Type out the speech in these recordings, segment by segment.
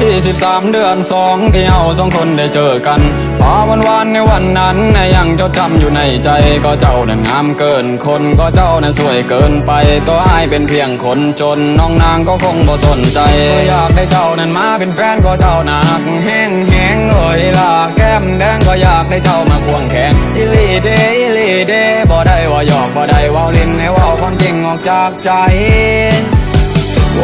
ที่ 13 เดือนสองที่เราสองคนได้เจอกันพอวันวานในวันนั้นยังจดจำอยู่ในใจ ก็เจ้านั้นงามเกินคนก็เจ้านั้นสวยเกินไปตัวอ้เป็นเพียงคนจนน้องนางก็คงบ่สนใจอยากได้เจ้านั้นมาเป็นแฟนก็เจ้าหนักแห้งแห้งเอ่ยล่ะแก้มแดงก็อยากได้เจ้ามาควงแขนอิลีเดอิลีเดบ่ได้ว่าหยอกบ่ได้ว่าเล่นให้ว่าความจริงออกจากใจ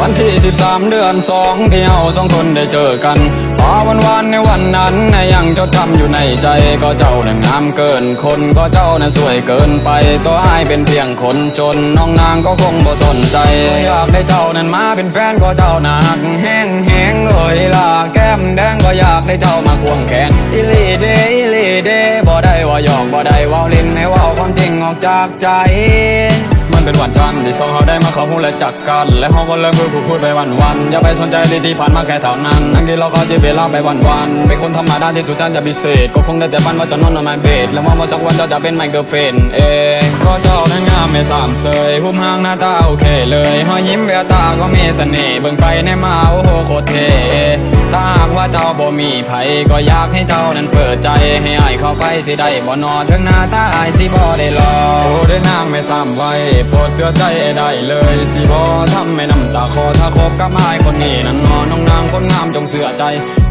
วันที่13เดือนสองที่เราสองคนได้เจอกันพอวันวานในวันนั้นยังจดจำอยู่ในใจก็เจ้านั้นงามเกินคนก็เจ้านั้นสวยเกินไปตัวอ้ายเป็นเพียงคนจนน้องนางก็คงบ่สนใจอยากได้เจ้านั้นมาเป็นแฟนก็เจ้าหนักแห้งแห้งเอ่ยล่ะแก้มแดงก็อยากได้เจ้ามาควงแขนอิลีเดอิลีเดบ่ได้ว่าหยอกบ่ได้ว่าเล่นให้ว่าความจริงออกจากใจ เป็นวันจันทร์ที่สองเราได้มาเขาหูและจักกัน และเราก็เริ่มพูดคุยไปวันวันอย่าไปสนใจดีที่ผ่านมาแค่เท่านั้นนั่งที่เราเขาจะเวลาไปวันวันเป็นคนธรรมดาที่สุดจันจะพิเศษ ก็คงได้แต่ฝันว่าจะนอนนอนมาเบดและว่าวันสักวันเจ้าจะเป็นไมเคิลเฟนเองก็เจ้านั้นงามไม่สามเสยหุ่มห้างหน้าตาโอเคเลยหอยยิ้มแววตาก็มีเสน่ห์เบิ่งไปในมาโอ้โหโคตรเท่ถ้าหากว่าเจ้าบ่มีไผก็อยากให้เจ้านั้นเปิดใจให้อ้ายเข้าไปสิได้บ่นอถึงหน้าตาอ้ายสิบ่ได้รอโอ้ด้นางไม่ซ้ำไว้รดเชื่อใจได้เลยสิบ่ทำให้น้ำตาคอถ้าคบกับอ้ายคนนี้นั้นนอน้องนางคนงามจงเชื่อใจ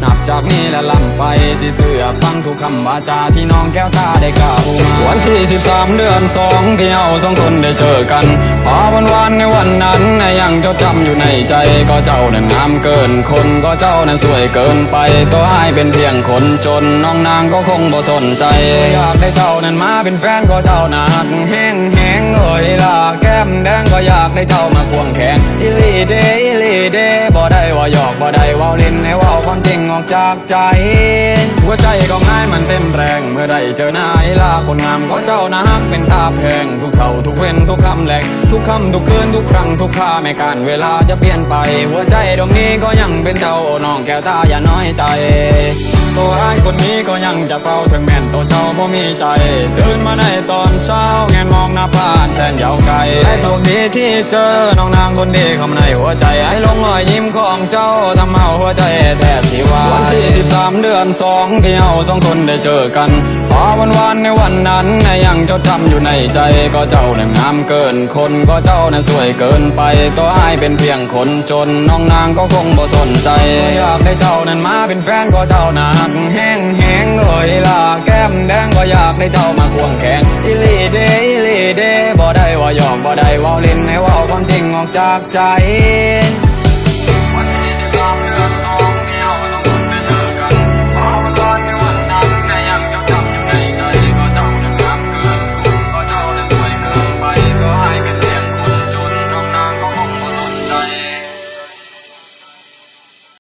นับจากนี้และลำไปสิเสือฟังทุกคำวาจาที่น้องแก้วตาได้กล่าวมาวันที่13เดือนสองที่เราสองคนได้เจอกันพอวันวานในวันนั้นยังจดจำอยู่ในใจ ก็เจ้านั้นงามเกินคนก็เจ้านั้นสวยเกินไปตัวอ้ายเป็นเพียงคนจนน้องนางก็คงบ่สนใจอยากได้เจ้านั้นมาเป็นแฟนก็เจ้านักแห้งแห้งเอ่ยล่ะแก้มแดงก็อยากได้เจ้ามาควงแขนอิลีเดอิลีเดบ่ได้ว่าหยอกบ่ได้ว่าเล่นให้ว่าความจริงออกจากใจ หัวใจก็ง่ายมันเต้นแรงเมื่อได้เจอหน้าไอ้ลาคนงามก็เจ้านะฮักเป็นตาแพงทุกเช้าทุกเว้นทุกคำแหลกทุกคำทุกคืนทุกครั้งทุกค่าไม่การเวลาจะเปลี่ยนไป หัวใจดวงนี้ก็ยังเป็นเจ้าน้องแก้วตาอย่าน้อยใจตัวไอ้ายคนนี้ก็ยังจะเฝ้าถึงแม่นตัวเจ้าบ่มีใจตื่นมาในตอนเช้าแงนม องหน้าบ้านแสนยาวไกลและโชคดีที่เจอน้องนางคนดีเข้ามาในหัวใจไอ้ลงรอยยิ้มของเจ้าทำเอาหัวใจแทบสิวายวันที่13เดือนสองที่เราสองคนได้เจอกันพอวันวานในวันนั้นยังจดจำอยู่ในใจก็เจ้านั้นงามเกินคนก็เจ้านั้นสวยเกินไปตัวอ้ายเป็นเพียงคนจนน้องนางก็คงบ่สนใจอยากได้เจ้านั้นมาเป็นแฟนก็เจ้าหนักแห้งแห้งเอ่ย อยากได้เจ้ามาควงแขนอิลีเดอิลีเดบ่ได้ว่ายอกบ่ได้ว่าเล่นให้ว่าความจริงออกจากใจ